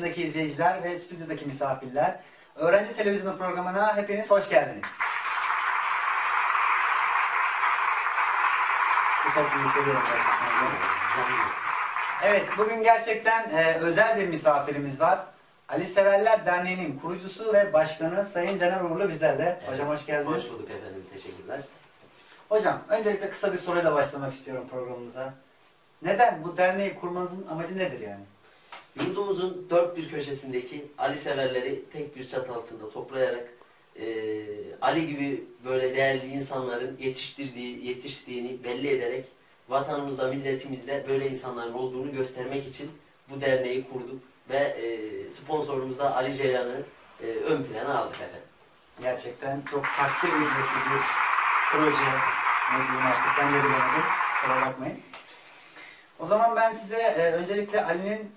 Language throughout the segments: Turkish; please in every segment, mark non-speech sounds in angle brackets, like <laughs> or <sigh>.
Stüdyodaki izleyiciler ve stüdyodaki misafirler. Öğrenci Televizyonu programına hepiniz hoş geldiniz. Bu tepkiyi seviyorum gerçekten. Evet, bugün gerçekten e, özel bir misafirimiz var. Ali Severler Derneği'nin kurucusu ve başkanı Sayın Caner Uğurlu bizlerle. Hocam hoş geldiniz. Hoş bulduk efendim. Teşekkürler. Hocam, öncelikle kısa bir soruyla başlamak istiyorum programımıza. Neden? Bu derneği kurmanızın amacı nedir yani? Yurdumuzun dört bir köşesindeki Ali severleri tek bir çatı altında toplayarak e, Ali gibi böyle değerli insanların yetiştirdiği, yetiştiğini belli ederek vatanımızda, milletimizde böyle insanların olduğunu göstermek için bu derneği kurduk ve e, sponsorumuz Ali Ceylan'ı e, ön plana aldık efendim. Gerçekten çok takdir edilesi bir proje. Ne diyeyim artık ben de bilemedim. Kusura bakmayın. O zaman ben size e, öncelikle Ali'nin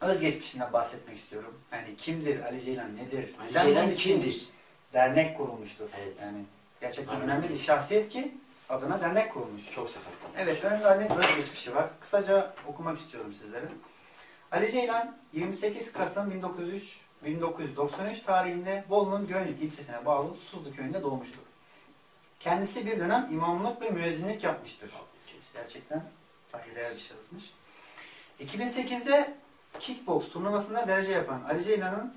özgeçmişinden bahsetmek istiyorum. Yani kimdir Ali Ceylan, nedir? Ali Neden Ceylan bunun için kimdir? Dernek kurulmuştur. Evet. Yani gerçekten Aynen. önemli bir şahsiyet ki adına dernek kurulmuş. Çok sakatlı. Evet, önümde Ali'nin özgeçmişi var. Kısaca okumak istiyorum sizlere. Ali Ceylan 28 Kasım 1903, 1993 tarihinde Bolu'nun Gönlük ilçesine bağlı Susuzlu köyünde doğmuştur. Kendisi bir dönem imamlık ve müezzinlik yapmıştır. Gerçekten saygıdeğer bir şahısmış. 2008'de kickbox turnuvasında derece yapan Ali Ceylan'ın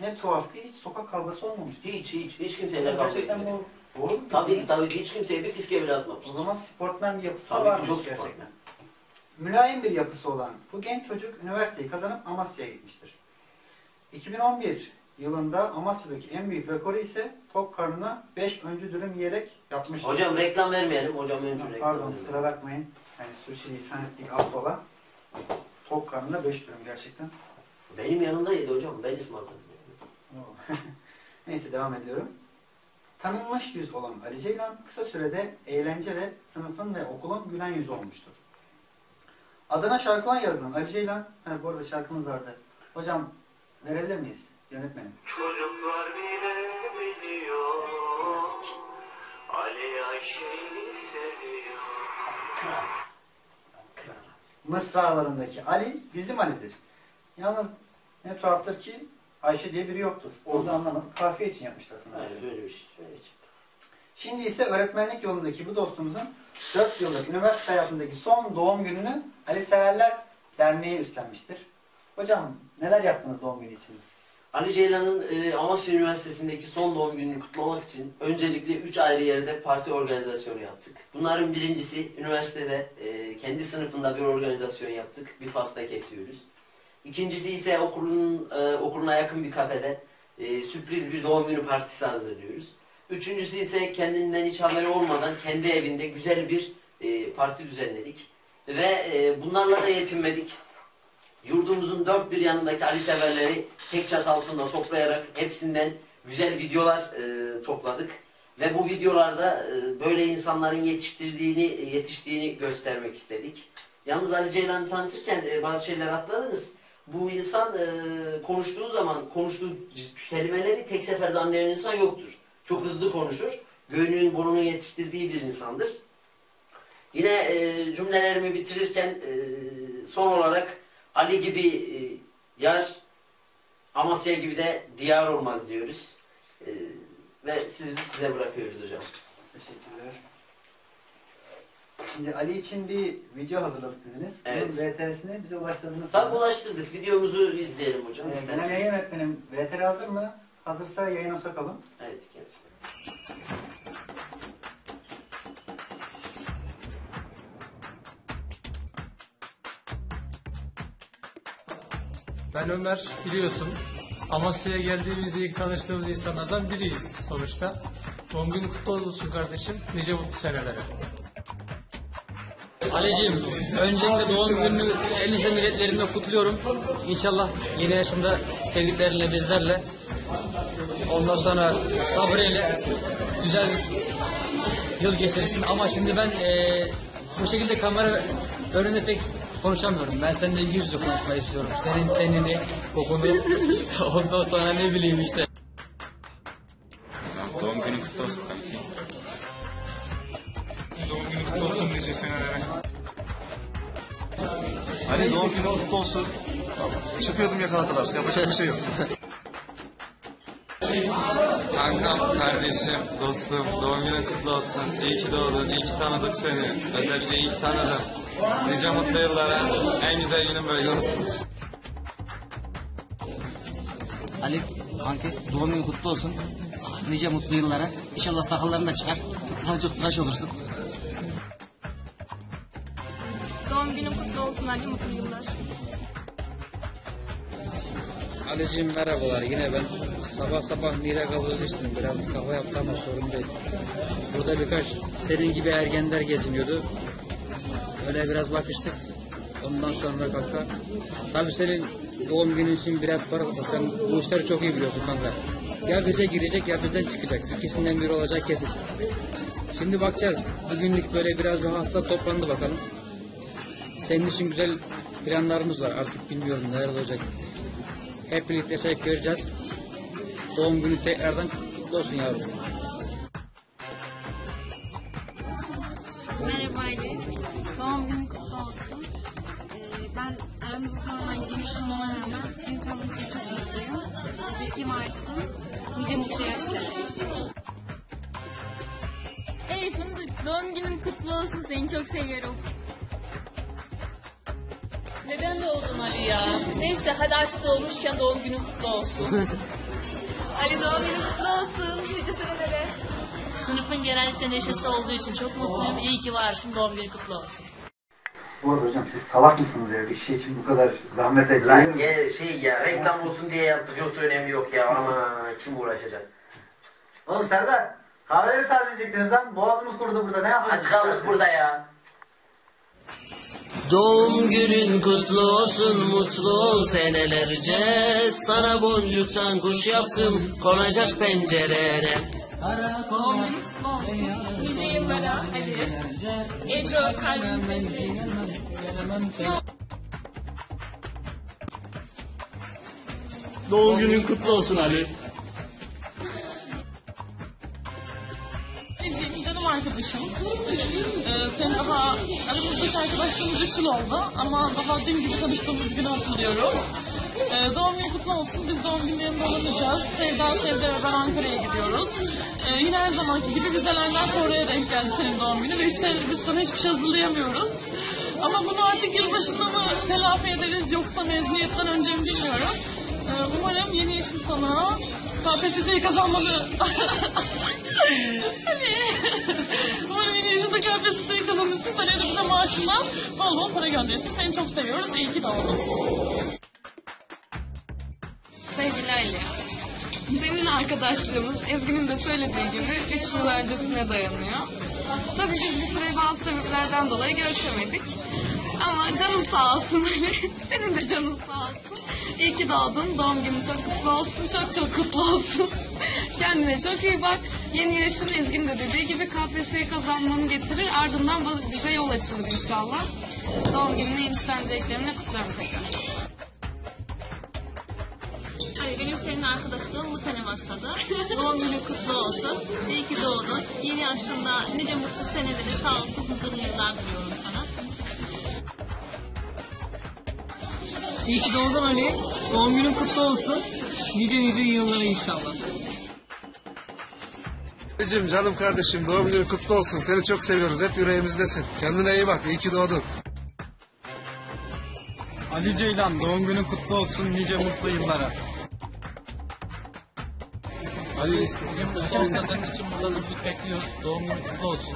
ne tuhaf ki hiç sokak kavgası olmamıştır. Hiç hiç hiç kimseyle kavga Gerçekten etmedi. bu doğru mu? Tabii tabii hiç kimseye bir fiske bile O atmamıştır. zaman sportmen bir yapısı Tabii ki varmış çok gerçekten. sportmen. Mülayim bir yapısı olan bu genç çocuk üniversiteyi kazanıp Amasya'ya gitmiştir. 2011 yılında Amasya'daki en büyük rekoru ise tok karnına 5 öncü dürüm yiyerek yapmıştır. Hocam reklam vermeyelim. Hocam öncü reklam Pardon vermeyelim. kusura bakmayın. Yani sürçülisan ettik affola. Tok karnına 5 dürüm gerçekten. Benim yanımda yedi hocam. Ben ısmarladım. <laughs> Neyse devam ediyorum. Tanınmış yüz olan Ali Ceylan kısa sürede eğlence ve sınıfın ve okulun gülen yüzü olmuştur. Adına şarkılar yazılan Ali Ceylan, ha, bu arada şarkımız vardı. Hocam verebilir miyiz yönetmenim? Çocuklar bile biliyor Ali Ayşe'yi seviyor. Mısralarındaki Ali bizim Ali'dir. Yalnız ne tuhaftır ki Ayşe diye biri yoktur. Orada anlamadık. Kafiye için yapmışlar sanırım. Bir şey. Böyle bir şey. Şimdi ise öğretmenlik yolundaki bu dostumuzun 4 yıllık üniversite hayatındaki son doğum gününü Ali Severler Derneği üstlenmiştir. Hocam neler yaptınız doğum günü için? Ali Ceylan'ın e, Amasya Üniversitesi'ndeki son doğum gününü kutlamak için öncelikle 3 ayrı yerde parti organizasyonu yaptık. Bunların birincisi üniversitede e, kendi sınıfında bir organizasyon yaptık. Bir pasta kesiyoruz. İkincisi ise okulun e, okuluna yakın bir kafede e, sürpriz bir doğum günü partisi hazırlıyoruz. Üçüncüsü ise kendinden hiç haberi olmadan kendi evinde güzel bir e, parti düzenledik. Ve e, bunlarla da yetinmedik. Yurdumuzun dört bir yanındaki Ali severleri tek çatı altında toplayarak hepsinden güzel videolar e, topladık. Ve bu videolarda e, böyle insanların yetiştirdiğini, e, yetiştiğini göstermek istedik. Yalnız Ali Ceylan'ı tanıtırken e, bazı şeyler atladınız. Bu insan e, konuştuğu zaman konuştuğu kelimeleri tek seferde anlayan insan yoktur. Çok hızlı konuşur. Göğünün burnunu yetiştirdiği bir insandır. Yine e, cümlelerimi bitirirken e, son olarak Ali gibi e, yar, Amasya gibi de diyar olmaz diyoruz. E, ve sizi size bırakıyoruz hocam. Teşekkürler. Şimdi Ali için bir video hazırladık dediniz. Evet. Bunun VTR'sini bize ulaştırdınız. Tam ulaştırdık. Videomuzu izleyelim hocam Ee, genel isterseniz. yayın yönetmenim VTR hazır mı? Hazırsa yayına sokalım. Evet kendisi. Ben Ömer biliyorsun. Amasya'ya geldiğimizde ilk tanıştığımız insanlardan biriyiz sonuçta. Doğum günün kutlu olsun kardeşim. Nice mutlu senelere. Alicim, öncelikle doğum gününü en nice milletlerimle kutluyorum. İnşallah yeni yaşında sevdiklerinle, bizlerle. Ondan sonra sabreyle güzel yıl geçirirsin. Ama şimdi ben eee, bu şekilde kamera önünde pek konuşamıyorum. Ben seninle yüz yüze konuşmayı istiyorum. Senin tenini, kokunu, <laughs> ondan sonra ne bileyim işte. Doğum günün kutlu olsun kanki. Doğum günün kutlu olsun nice senelere. Ali doğum günün kutlu olsun. Çıkıyordum yakaladılar. Yapacak bir şey yok. Kankam, kardeşim, dostum, doğum günün kutlu olsun. İyi ki doğdun, iyi ki tanıdık seni. Özellikle iyi ki tanıdım. Nice mutlu yıllara, en güzel günün böyle olsun. Ali kanki doğum günün kutlu olsun. Nice mutlu yıllara. İnşallah sakalların da çıkar. Daha çok tıraş olursun. Doğum günün kutlu olsun Ali, mutlu yıllar. Ali'ciğim merhabalar yine ben. Sabah sabah mide gazı düştüm. Biraz kafa yaptı ama sorun değil. Burada birkaç senin gibi ergenler geziniyordu. Öyle biraz bakıştık. Ondan sonra kanka. Tabii senin doğum günün için biraz para Sen bu işleri çok iyi biliyorsun kanka. Ya bize girecek ya bizden çıkacak. İkisinden biri olacak kesin. Şimdi bakacağız. Bugünlük böyle biraz bir hasta toplandı bakalım. Senin için güzel planlarımız var. Artık bilmiyorum neler olacak. Hep birlikte şey göreceğiz. Doğum günü tekrardan kutlu olsun yavrum. Çok seviyorum. Neden doğdun Ali ya? Neyse hadi artık doğmuşken doğum günün kutlu olsun. <laughs> Ali doğum günün kutlu olsun. Nice senelere. Sınıfın genellikle neşesi olduğu için çok mutluyum. İyi ki varsın. Doğum günün kutlu olsun. Bu arada hocam siz salak mısınız ya? Bir şey için bu kadar zahmet Lan edilir gel şey ya reklam olsun diye yaptık yoksa önemi yok ya ama kim uğraşacak? Oğlum Serdar kahveleri tazeleyecektiniz lan. Boğazımız kurudu burada ne yapıyorsunuz? Aç kaldık burada ya. Doğum günün kutlu olsun, mutlu ol senelerce. Sana boncuktan kuş yaptım, konacak pencerene. Doğum günün kutlu olsun. Nice yıllara Ali. Ebru kalbimizde. Doğum günün kutlu olsun Ali. Arkadaşım. Ee, senin daha aramızdaki arkadaşlığımız 3 yıl oldu ama daha dün gibi tanıştığımız günü hatırlıyorum. Ee, doğum günü kutlu olsun. Biz doğum günlerinde olamayacağız. Sevda, Sevda ve ben Ankara'ya gidiyoruz. Ee, yine her zamanki gibi vizelerden sonraya denk geldi senin doğum günü. Ve üç biz sana hiçbir şey hazırlayamıyoruz. Ama bunu artık yılbaşında mı telafi ederiz yoksa mezuniyetten önce mi bilmiyorum. Ee, umarım yeni yaşın sana KPSS'yi kazanmanı... <laughs> Hani... Yeni yaşında KPSS'yi kazanırsın. Seneye de bize maaşından bol bol para gönderirsin. Seni çok seviyoruz. İyi ki doğdun. Sevgili Ali, senin arkadaşlığımız Ezgi'nin de söylediği gibi 3 yıl öncesine dayanıyor. Tabii biz bir süre bazı sebeplerden dolayı görüşemedik. Ama canım sağ olsun. <laughs> Senin de canın sağ olsun. İyi ki doğdun. Doğum günün çok kutlu olsun. Çok çok kutlu olsun. Kendine çok iyi bak. Yeni yaşın Ezgi'nin de dediği gibi KPSS'yi kazanmanı getirir. Ardından bize yol açılır inşallah. Doğum gününü enişten dileklerimle kutlarım tekrar. Hayır benim senin arkadaşlığım bu sene başladı. <laughs> Doğum günü kutlu olsun. İyi ki doğdun. Yeni yaşında nice mutlu seneleri, sağlıklı, huzurlu yıllar diliyorum sana. İyi ki doğdun Ali. Doğum günün kutlu olsun. Nice nice yıllara inşallah. Ali'cim canım kardeşim doğum günün kutlu olsun. Seni çok seviyoruz. Hep yüreğimizdesin. Kendine iyi bak. İyi ki doğdun. Ali Ceylan doğum günün kutlu olsun nice mutlu yıllara. Ali bugün son kazanın için burada mutluluk bekliyoruz. Doğum günü kutlu olsun.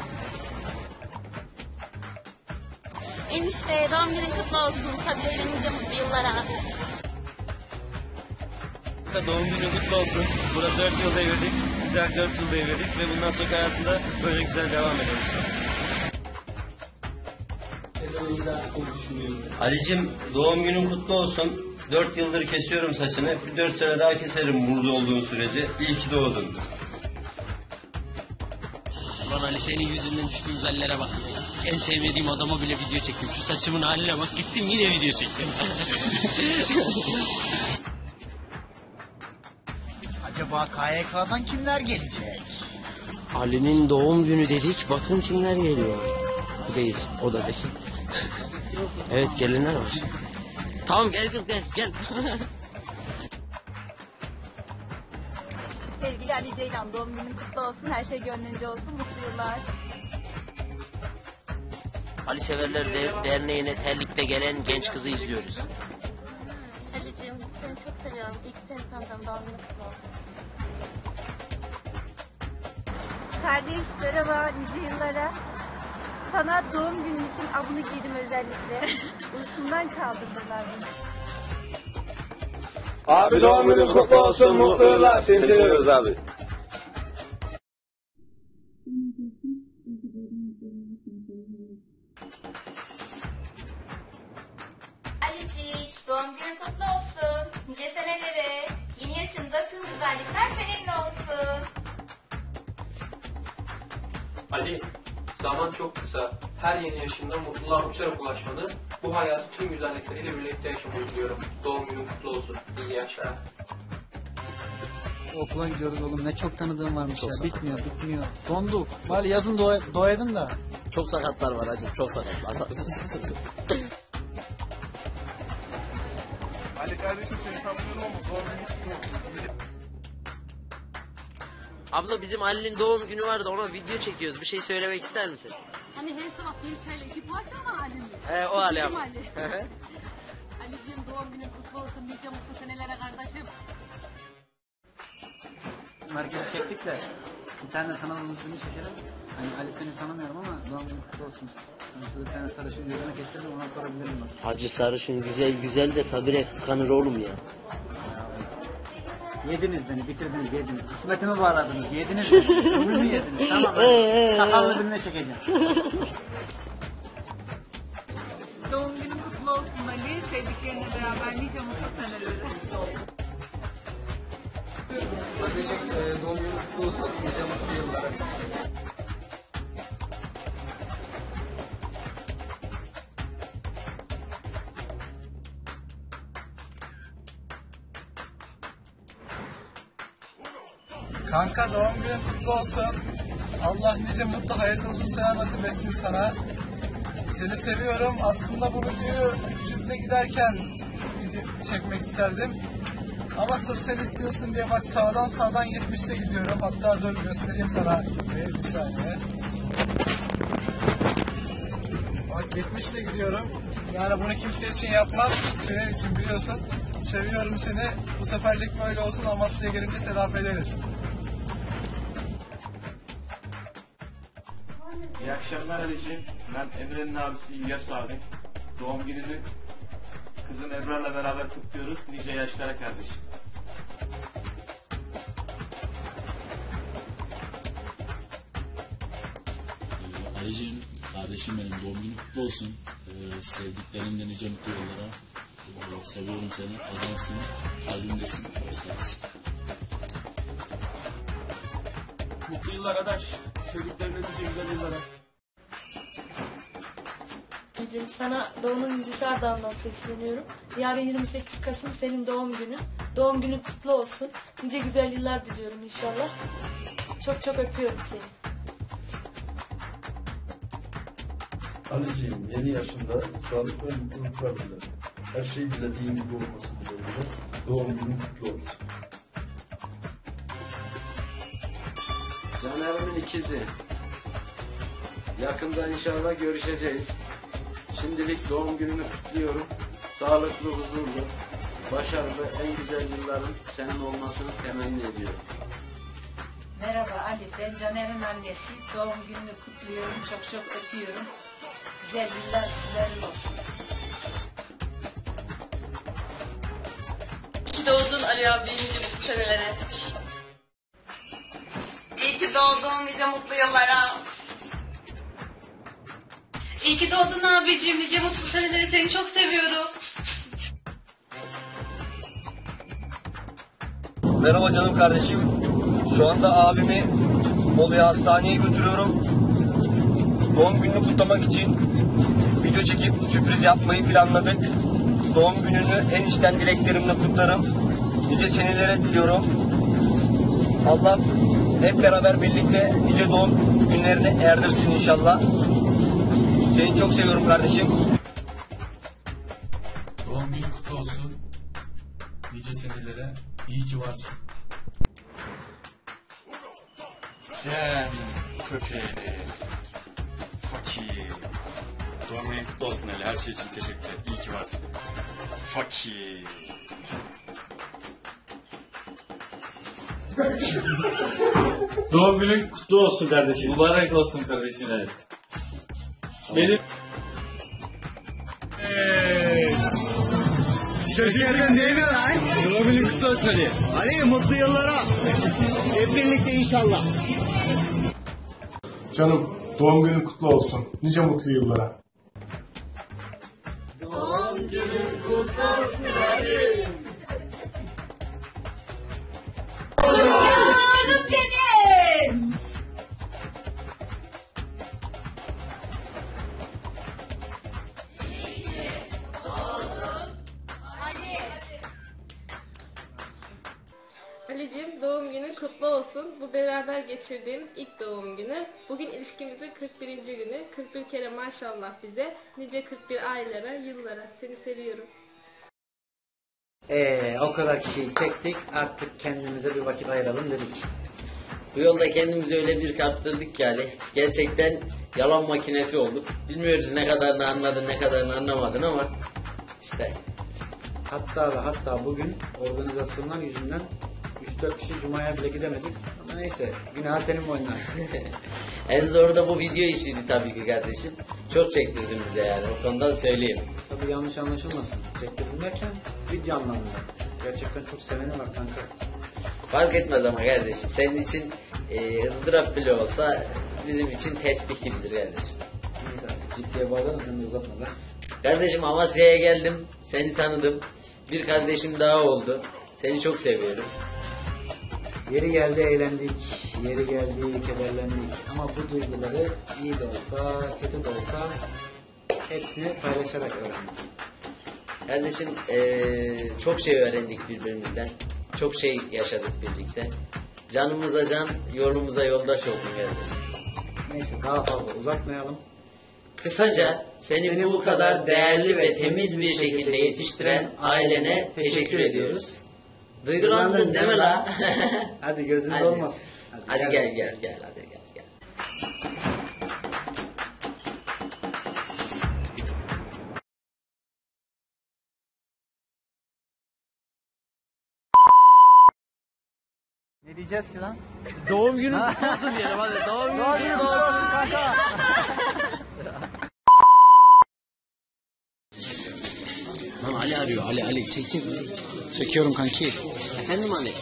Enişte doğum günün kutlu olsun. Sabiha nice mutlu yıllara. Doğum günün kutlu olsun. Burada 4 yıl devirdik. Güzel 4 yıl devirdik ve bundan sonra hayatında böyle güzel devam ediyoruz. Ali'cim doğum günün kutlu olsun. Dört yıldır kesiyorum saçını. Bir dört sene daha keserim burada olduğun sürece. İyi ki doğdun. Ulan Ali senin yüzünden düştüğümüz hallere bak. En sevmediğim adama bile video çektim. Şu saçımın haline bak gittim yine video çektim. <laughs> Acaba KYK'dan kimler gelecek? Ali'nin doğum günü dedik. Bakın kimler geliyor. Bu değil. O da değil. evet gelenler var. Tamam gel kız gel gel. Sevgili Ali Ceylan doğum günün kutlu olsun. Her şey gönlünce olsun. Mutlu yıllar. Ali Severler De- Derneği'ne terlikte gelen genç kızı izliyoruz. Ali'ciğim seni çok seviyorum. İlk seni tanıdığım doğum günün kutlu olsun. Kardeş merhaba nice yıllara. Sana doğum günün için abunu giydim özellikle. <laughs> Uykumdan kaldırdılar beni. Abi doğum günün kutlu olsun, mutlu yıllar. Seni seviyoruz abi. Alicik, zaman çok kısa. Her yeni yaşında mutluluğa uçarak ulaşmanı, bu hayatı tüm güzellikleriyle birlikte yaşamayı diliyorum. Doğum günün kutlu olsun. İyi yaşlar. Okula gidiyoruz oğlum. Ne çok tanıdığım varmış ya. Bitmiyor, bitmiyor. Donduk. Bari yazın doğa, doğaydın da. Çok sakatlar var hacım çok sakatlar. Ali kardeşim seni tanımıyorum ama doğum günün kutlu olsun. Abla bizim Ali'nin doğum günü vardı ona video çekiyoruz. Bir şey söylemek ister misin? Hani her sabah bir çayla iki poğaça mı Ali'nin? He, o Ali abi. Ali. <laughs> Ali'ciğim doğum günün kutlu olsun. Nice mutlu senelere kardeşim. Merkezi çektik de. Bir tane tanıdığımız birini çekelim. Hani Ali seni tanımıyorum ama doğum günün kutlu olsun. Yani şurada bir tane sarışın gözüne kestirdim ona sorabilirim bak. Hacı sarışın güzel güzel de Sabire kıskanır oğlum ya. Yediniz beni, bitirdiniz, yediniz. Kısmetimi bağladınız, yediniz beni. Ömrümü yediniz. Tamam <laughs> Ee, ee, hadi. Sakallı birine çekeceğim. <laughs> Doğum günün kutlu olsun Ali. Sevdiklerinle beraber nice mutlu senelere. Kardeşim e, doğum günün kutlu olsun. Nice mutlu yıllara. Kanka doğum günün kutlu olsun. Allah nice mutlu hayırlı uzun seneler nasip etsin sana. Seni seviyorum. Aslında bu videoyu 300'de giderken çekmek isterdim. Ama sırf sen istiyorsun diye bak sağdan sağdan 70'te gidiyorum. Hatta dur göstereyim sana. Bir, bir saniye. Bak 70'te gidiyorum. Yani bunu kimse için yapmam. Senin için biliyorsun. Seviyorum seni. Bu seferlik böyle olsun. Amasya'ya gelince telafi ederiz. İyi akşamlar Ali'ciğim. Ben Emre'nin abisi İlyas abi. Doğum gününü kızın Ebrar'la beraber kutluyoruz. Nice yaşlara kardeşim. Ali'ciğim, kardeşim benim doğum günün kutlu olsun. Ee, sevdiklerimle nice mutlu yıllara. Ee, seviyorum seni, adamsın, kalbimdesin. Mutlu yıllar adaş. Sevdiklerine nice güzel yıllara. Anneciğim sana doğumun incisi Ardahan'dan sesleniyorum. Yarın 28 Kasım senin doğum günün. Doğum günün kutlu olsun. Nice güzel yıllar diliyorum inşallah. Çok çok öpüyorum seni. Ali'ciğim yeni yaşında sağlık ve mutluluklar dilerim. Her şey dilediğin gibi olması dileğiyle. Doğum günün kutlu olsun. Caner'imin ikizi. Yakında inşallah görüşeceğiz. Şimdilik doğum gününü kutluyorum. Sağlıklı, huzurlu, başarılı, en güzel yılların senin olmasını temenni ediyorum. Merhaba Ali, ben Caner'in annesi. Doğum gününü kutluyorum, çok çok öpüyorum. Güzel yıllar sizlerin olsun. İyi ki doğdun Ali abi nice mutlu senelere. İyi ki doğdun nice mutlu yıllara. İyi ki doğdun abicim nice mutlu senelere seni çok seviyorum. Merhaba canım kardeşim. Şu anda abimi Bolu'ya hastaneye götürüyorum. Doğum gününü kutlamak için video çekip sürpriz yapmayı planladık. Doğum gününü en içten dileklerimle kutlarım. Nice senelere diliyorum. Allah hep beraber birlikte nice doğum günlerine erdirsin inşallah. Seni çok seviyorum kardeşim. Doğum günün kutlu ailelere iyi ki varsın. Sen köpeği. Fakir. Doğum günün kutlu olsun Ali. Her şey için teşekkürler. İyi ki varsın. Fakir. Doğum günün kutlu olsun kardeşim. Mübarek olsun kardeşim. Evet. Benim Şaşırdın değil mi lan? Doğum günün kutlu olsun Ali. Ali mutlu yıllara. Hep birlikte inşallah. Canım doğum günün kutlu olsun. Nice mutlu yıllara. Doğum günün kutlu olsun Ali. Bu beraber geçirdiğimiz ilk doğum günü. Bugün ilişkimizin 41. günü. 41 kere maşallah bize. Nice 41 aylara, yıllara. Seni seviyorum. Ee, o kadar kişiyi çektik. Artık kendimize bir vakit ayıralım dedik. Bu yolda kendimizi öyle bir kaptırdık ki Ali. Gerçekten yalan makinesi olduk. Bilmiyoruz ne kadarını anladın ne kadarını anlamadın ama işte Hatta ve hatta bugün organizasyonlar yüzünden 3-4 kişi Cuma'ya bile gidemedik. Neyse günah senin boynuna. <laughs> en zoru da bu video işiydi tabii ki kardeşim. Çok çektirdin bize yani o konudan söyleyeyim. Tabii yanlış anlaşılmasın. Çektirdim derken video anlamında. Gerçekten çok seveni var kanka. Fark etmez ama kardeşim senin için e, ızdırap bile olsa bizim için tesbih gibidir kardeşim. Neyse ciddiye bağlayalım sen de uzatma be. Kardeşim Amasya'ya geldim. Seni tanıdım. Bir kardeşim daha oldu. Seni çok seviyorum. Yeri geldi eğlendik, yeri geldi kederlendik. Ama bu duyguları iyi de olsa, kötü de olsa hepsini paylaşarak öğrendik. Kardeşim eee, çok şey öğrendik birbirimizden. Çok şey yaşadık birlikte. Canımıza can, yolumuza yoldaş oldun kardeşim. Neyse daha fazla uzatmayalım. Kısaca seni bu kadar değerli ve temiz bir şekilde yetiştiren ailene teşekkür ediyoruz. Duygulandın değil mi la? <laughs> Hadi gözünüz Hadi. olmasın. Hadi gel gel gel hadi gel gel. Ne diyeceğiz ki lan? Doğum günün <laughs> kutlu olsun diyelim hadi. Doğum günün kutlu olsun kanka. <laughs> Lan Ali arıyor Ali Ali çek çek çek. Çekiyorum kanki. Efendim Ali.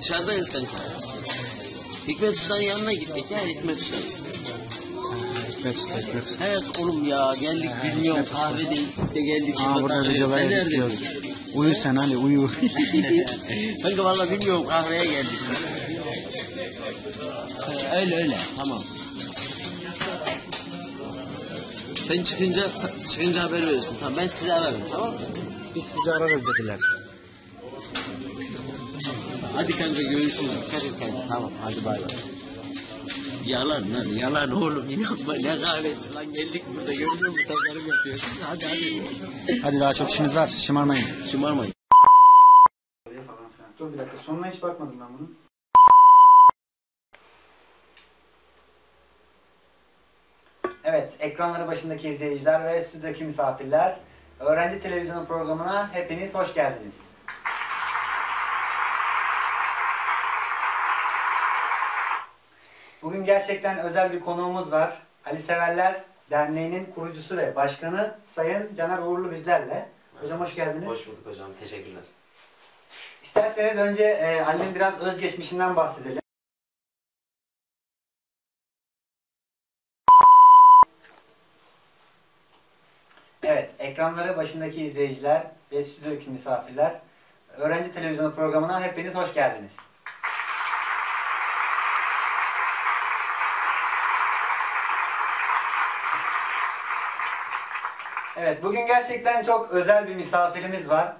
Dışarıdayız kanka. Hikmet Usta'nın yanına gittik ya Hikmet Usta. Hikmet Usta, Hikmet Usta. Evet oğlum ya geldik bilmiyorum kahve değil işte geldik. Aa burada videolar izliyoruz. Uyu sen Ali uyu. <laughs> <laughs> Kanka valla bilmiyorum kahveye geldik. Öyle öyle tamam. Sen çıkınca çıkınca haber verirsin. Tamam ben size ararım tamam mı? Biz sizi ararız dediler. Hadi kanka görüşürüz. Dikkat et kendine. Tamam hadi bay bay. Yalan lan yalan oğlum <laughs> inanma ne kahvesi lan geldik burada görüyor musun tasarım yapıyoruz. Hadi hadi. Hadi daha çok işimiz var. Şımarmayın. Şımarmayın. Dur bir dakika sonuna hiç bakmadım ben bunun. Evet, ekranları başındaki izleyiciler ve stüdyodaki misafirler, Öğrenci Televizyonu programına hepiniz hoş geldiniz. Bugün gerçekten özel bir konuğumuz var. Ali Severler Derneği'nin kurucusu ve başkanı Sayın Caner Uğurlu bizlerle. Hocam hoş geldiniz. Hoş bulduk hocam teşekkürler. İsterseniz önce e, Ali'nin biraz özgeçmişinden bahsedelim. Ekranları başındaki izleyiciler ve stüdyodaki misafirler, Öğrenci Televizyonu programına hepiniz hoş geldiniz. Evet, bugün gerçekten çok özel bir misafirimiz var.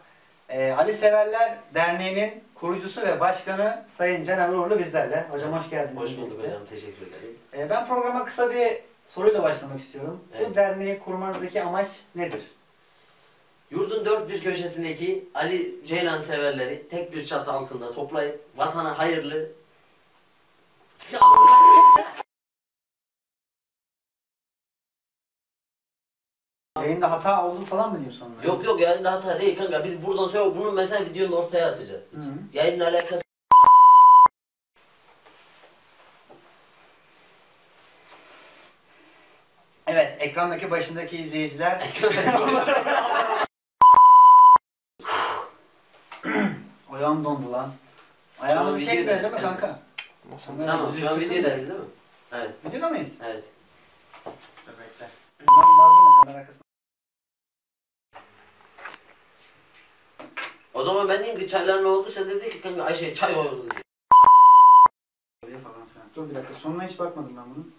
Ee, Ali Severler Derneği'nin kurucusu ve başkanı Sayın Caner Uğurlu bizlerle. Hocam hoş geldiniz. Hoş bulduk hocam teşekkür ederim. Ee, ben programa kısa bir soruyla başlamak istiyorum. Evet. Bu derneği kurmanızdaki amaç nedir? Yurdun dört bir köşesindeki Ali Ceylan severleri tek bir çatı altında toplayıp vatana hayırlı <laughs> Yayında hata oldu falan mı diyorsun onlara? Yok yok yayında hata değil kanka biz buradan sonra bunu mesela videonun ortaya atacağız. Hı hı. Yayınla alakası Evet, ekrandaki başındaki izleyiciler <laughs> <laughs> <clears throat> Ayağım dondu lan. Ayağımızı Şu an çekmiyor değil videodayız mi kanka? Tamam şu an videodayız değil mi? Evet. Videoda mıyız? Evet. Dur bekle. Bundan lazım mı kamera arkasına? O zaman ben diyeyim ki çaylar ne oldu? Sen de de ki kanka Ayşe çay koyuyoruz diye. Böyle falan filan. Dur bir dakika, sonuna hiç bakmadım ben bunun.